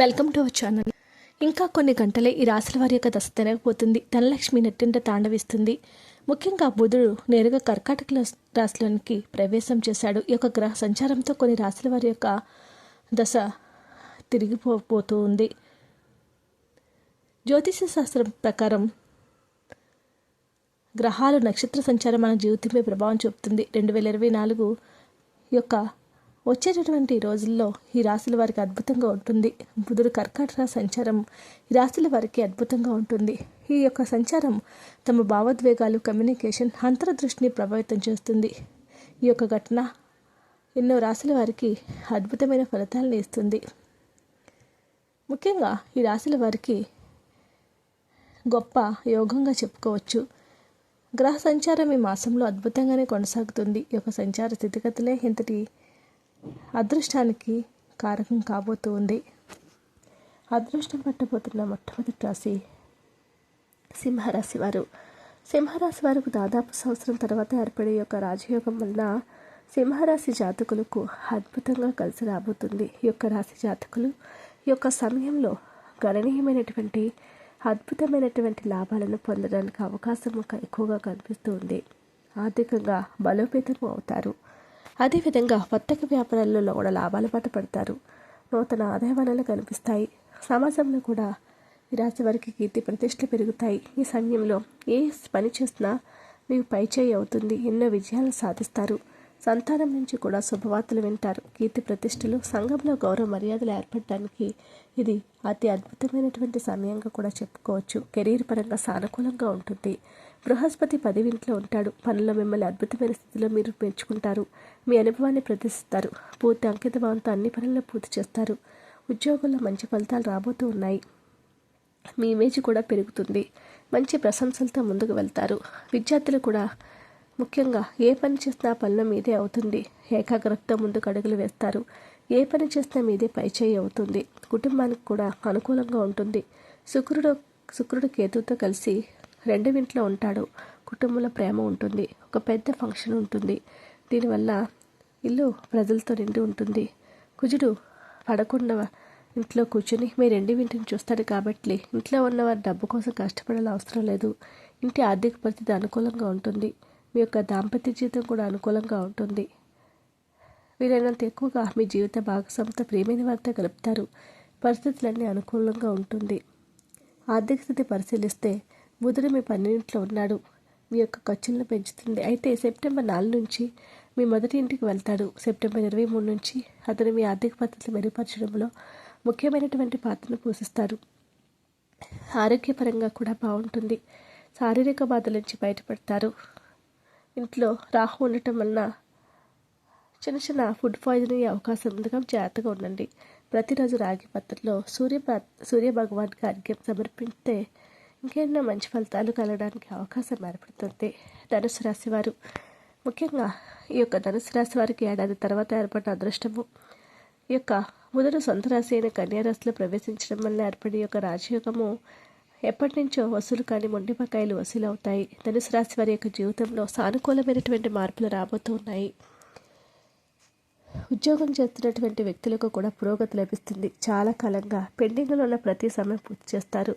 Welcome to our channel. ఇంకా కొన్ని గంటలే ఈ రాశుల వారి యొక్క దశ తినకపోతుంది ధనలక్ష్మి నెట్టింట తాండవిస్తుంది. ముఖ్యంగా బుధుడు నేరుగా కర్కాటక రాశిలోనికి ప్రవేశం చేశాడు. ఈ యొక్క గ్రహ సంచారంతో కొన్ని రాశుల వారి యొక్క దశ తిరిగిపోతూ ఉంది జ్యోతిష శాస్త్రం ప్రకారం గ్రహాలు నక్షత్ర సంచారం మన జీవితంపై ప్రభావం చూపుతుంది. రెండు వేల ఇరవై నాలుగు యొక్క వచ్చేటటువంటి రోజుల్లో ఈ రాశుల వారికి అద్భుతంగా ఉంటుంది. బుధుడు కర్కాటక సంచారం ఈ రాశుల వారికి అద్భుతంగా ఉంటుంది. ఈ యొక్క సంచారం తమ భావోద్వేగాలు కమ్యూనికేషన్ అంతర్దృష్టిని ప్రభావితం చేస్తుంది. ఈ యొక్క ఘటన ఎన్నో రాశుల వారికి అద్భుతమైన ఫలితాలను ఇస్తుంది. ముఖ్యంగా ఈ రాశుల వారికి గొప్ప యోగంగా చెప్పుకోవచ్చు. గ్రహ సంచారం ఈ మాసంలో అద్భుతంగానే కొనసాగుతుంది. ఈ యొక్క సంచార స్థితిగతులే ఇంతటి అదృష్టానికి కారకం కాబోతూ ఉంది అదృష్టం పట్టబోతున్న మొట్టమొదటి రాశి సింహరాశి వారు. సింహరాశి వారికి దాదాపు సంవత్సరం తర్వాత ఏర్పడే యొక్క రాజయోగం వలన సింహరాశి జాతకులకు అద్భుతంగా కలిసి రాబోతుంది. ఈ యొక్క రాశి జాతకులు ఈ యొక్క సమయంలో గణనీయమైనటువంటి అద్భుతమైనటువంటి లాభాలను పొందడానికి అవకాశం ఎక్కువగా కనిపిస్తూ ఉంది ఆర్థికంగా బలోపేతం అవుతారు. అదేవిధంగా వర్తక వ్యాపారాలలో కూడా లాభాల పాట పడతారు. నూతన ఆదాయ వనరులు కనిపిస్తాయి. సమాజంలో కూడా ఈ రాశి వారికి కీర్తి ప్రతిష్టలు పెరుగుతాయి. ఈ సమయంలో ఏ పని చేసినా మీకు పైచేయి అవుతుంది. ఎన్నో విజయాలు సాధిస్తారు. సంతానం నుంచి కూడా శుభవార్తలు వింటారు. కీర్తి ప్రతిష్టలు సంఘంలో గౌరవ మర్యాదలు ఏర్పడడానికి ఇది అతి అద్భుతమైనటువంటి సమయంగా కూడా చెప్పుకోవచ్చు. కెరీర్ పరంగా సానుకూలంగా ఉంటుంది. బృహస్పతి పదివింట్లో ఉంటాడు. పనుల్లో మిమ్మల్ని అద్భుతమైన స్థితిలో మీరు పెంచుకుంటారు. మీ అనుభవాన్ని ప్రదర్శిస్తారు. పూర్తి అంకితభావంతో అన్ని పనులను పూర్తి చేస్తారు. ఉద్యోగంలో మంచి ఫలితాలు రాబోతూ ఉన్నాయి. మీ ఇమేజ్ కూడా పెరుగుతుంది. మంచి ప్రశంసలతో ముందుకు వెళ్తారు. విద్యార్థులు కూడా ముఖ్యంగా ఏ పని చేసినా పనుల మీదే అవుతుంది. ఏకాగ్రతతో ముందుకు అడుగులు వేస్తారు. ఏ పని చేసినా మీదే పైచేయి అవుతుంది. కుటుంబానికి కూడా అనుకూలంగా ఉంటుంది. శుక్రుడు శుక్రుడు కేతుతో కలిసి రెండు ఇంట్లో ఉంటాడు. కుటుంబంలో ప్రేమ ఉంటుంది. ఒక పెద్ద ఫంక్షన్ ఉంటుంది. దీనివల్ల ఇల్లు ప్రజలతో నిండి ఉంటుంది. కుజుడు పడకుండా ఇంట్లో కూర్చుని మీ రెండు ఇంటిని చూస్తాడు కాబట్టి ఇంట్లో ఉన్నవారు డబ్బు కోసం కష్టపడాల్సిన అవసరం లేదు. ఇంటి ఆర్థిక పరిస్థితి అనుకూలంగా ఉంటుంది. మీ యొక్క దాంపత్య జీవితం కూడా అనుకూలంగా ఉంటుంది. వీలైనంత ఎక్కువగా మీ జీవిత భాగస్వామితో ప్రేమైన వారితో గలుపుతారు పరిస్థితులన్నీ అనుకూలంగా ఉంటుంది. ఆర్థిక స్థితి పరిశీలిస్తే బుధుడు మీ పన్నెండింట్లో ఉన్నాడు. మీ యొక్క ఖర్చులను పెంచుతుంది. అయితే సెప్టెంబర్ నాలుగు నుంచి మీ మొదటి ఇంటికి వెళ్తాడు. సెప్టెంబర్ ఇరవై మూడు నుంచి అతను మీ ఆర్థిక పద్ధతులు మెరుగుపరచడంలో ముఖ్యమైనటువంటి పాత్రను పోషిస్తారు. ఆరోగ్యపరంగా కూడా బాగుంటుంది. శారీరక బాధల నుంచి బయటపడతారు. ఇంట్లో రాహు ఉండటం వలన చిన్న చిన్న ఫుడ్ పాయిజన్ అయ్యే అవకాశం ఉండగా జాగ్రత్తగా ఉండండి. ప్రతిరోజు రాగి పత్రలో సూర్య సూర్య భగవాన్కి అర్ఘ్యం సమర్పిస్తే ఇంకెన్నో మంచి ఫలితాలు కలగడానికి అవకాశం ఏర్పడుతుంది ధనుసు రాశి వారు ముఖ్యంగా ఈ యొక్క ధనుసు రాశి వారికి ఏడాది తర్వాత ఏర్పడిన అదృష్టము. ఈ యొక్క బుధుడు సొంత రాశి అయిన కన్యారాశిలో ప్రవేశించడం వల్ల ఏర్పడే యొక్క రాజయోగము ఎప్పటి నుంచో వసూలు కాని మొండి బకాయిలు వసూలు అవుతాయి. ధనుసు రాశి వారి యొక్క జీవితంలో సానుకూలమైనటువంటి మార్పులు రాబోతూ ఉన్నాయి. ఉద్యోగం చేస్తున్నటువంటి వ్యక్తులకు కూడా పురోగతి లభిస్తుంది. చాలా కాలంగా పెండింగ్లో ఉన్న ప్రతి సమయం పూర్తి చేస్తారు.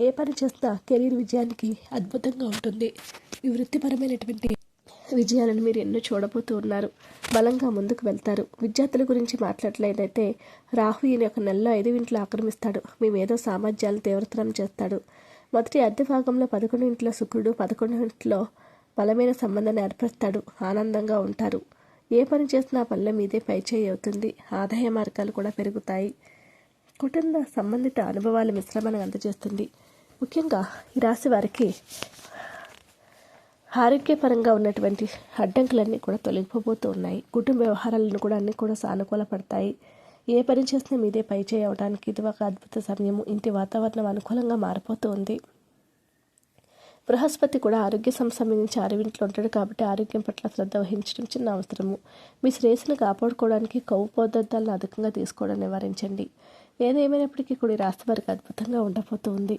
ఏ పని చేసినా కెరీర్ విజయానికి అద్భుతంగా ఉంటుంది. ఈ వృత్తిపరమైనటువంటి విజయాలను మీరు ఎన్నో చూడబోతూ ఉన్నారు. బలంగా ముందుకు వెళ్తారు. విద్యార్థుల గురించి మాట్లాడలేదైతే రాహు ఈయన ఒక నెలలో ఐదు ఇంట్లో ఆక్రమిస్తాడు. మీ మేధో సామర్థ్యాలు తీవ్రతరం చేస్తాడు. మొదటి అద్దె భాగంలో పదకొండు ఇంట్లో శుక్రుడు పదకొండు ఇంట్లో బలమైన సంబంధాన్ని ఏర్పరుస్తాడు. ఆనందంగా ఉంటారు. ఏ పని చేసినా పల్లె మీదే పైచేయి అవుతుంది. ఆదాయ మార్గాలు కూడా పెరుగుతాయి. కుటుంబ సంబంధిత అనుభవాల మిశ్రమాన్ని అందజేస్తుంది. ముఖ్యంగా ఈ రాశి వారికి ఆరోగ్యపరంగా ఉన్నటువంటి అడ్డంకులన్నీ కూడా తొలగిపోబోతూ ఉన్నాయి. కుటుంబ వ్యవహారాలను కూడా అన్నీ కూడా సానుకూల పడతాయి. ఏ పని చేసినా మీదే పై చేయవడానికి ఇది ఒక అద్భుత సమయము. ఇంటి వాతావరణం అనుకూలంగా మారిపోతూ ఉంది. బృహస్పతి కూడా ఆరోగ్య సంబంధించి అరవింట్లో ఉంటాడు కాబట్టి ఆరోగ్యం పట్ల శ్రద్ధ వహించడం చిన్న అవసరము. మీ శ్రేయస్సును కాపాడుకోవడానికి కొవ్వు పదార్థాలను అధికంగా తీసుకోవడం నివారించండి. ఏదేమైనప్పటికీ కూడా ఈ రాశి వారికి అద్భుతంగా ఉండబోతుంది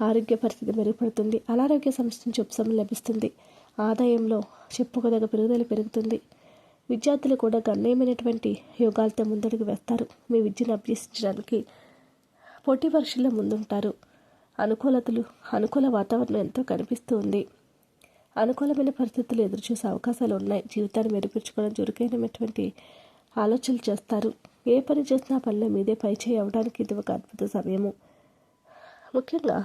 ఆరోగ్య పరిస్థితి మెరుగుపడుతుంది. అనారోగ్య సమస్య నుంచి ఉపశమనం లభిస్తుంది. ఆదాయంలో చెప్పుకోదగ్గ పెరుగుదల పెరుగుతుంది. విద్యార్థులు కూడా గణనీయమైనటువంటి యోగాలతో ముందడుగు వేస్తారు. మీ విద్యను అభ్యసించడానికి పోటీ పరీక్షల్లో ముందుంటారు. అనుకూలతలు అనుకూల వాతావరణం ఎంతో కనిపిస్తూ ఉంది అనుకూలమైన పరిస్థితులు ఎదురుచూసే అవకాశాలు ఉన్నాయి. జీవితాన్ని మెరుగుపరుచుకోవడం చురుకైనటువంటి ఆలోచనలు చేస్తారు. ఏ పని చేసినా పనుల మీదే పై చేయి అవడానికి ఇది ఒక అద్భుత సమయము. ముఖ్యంగా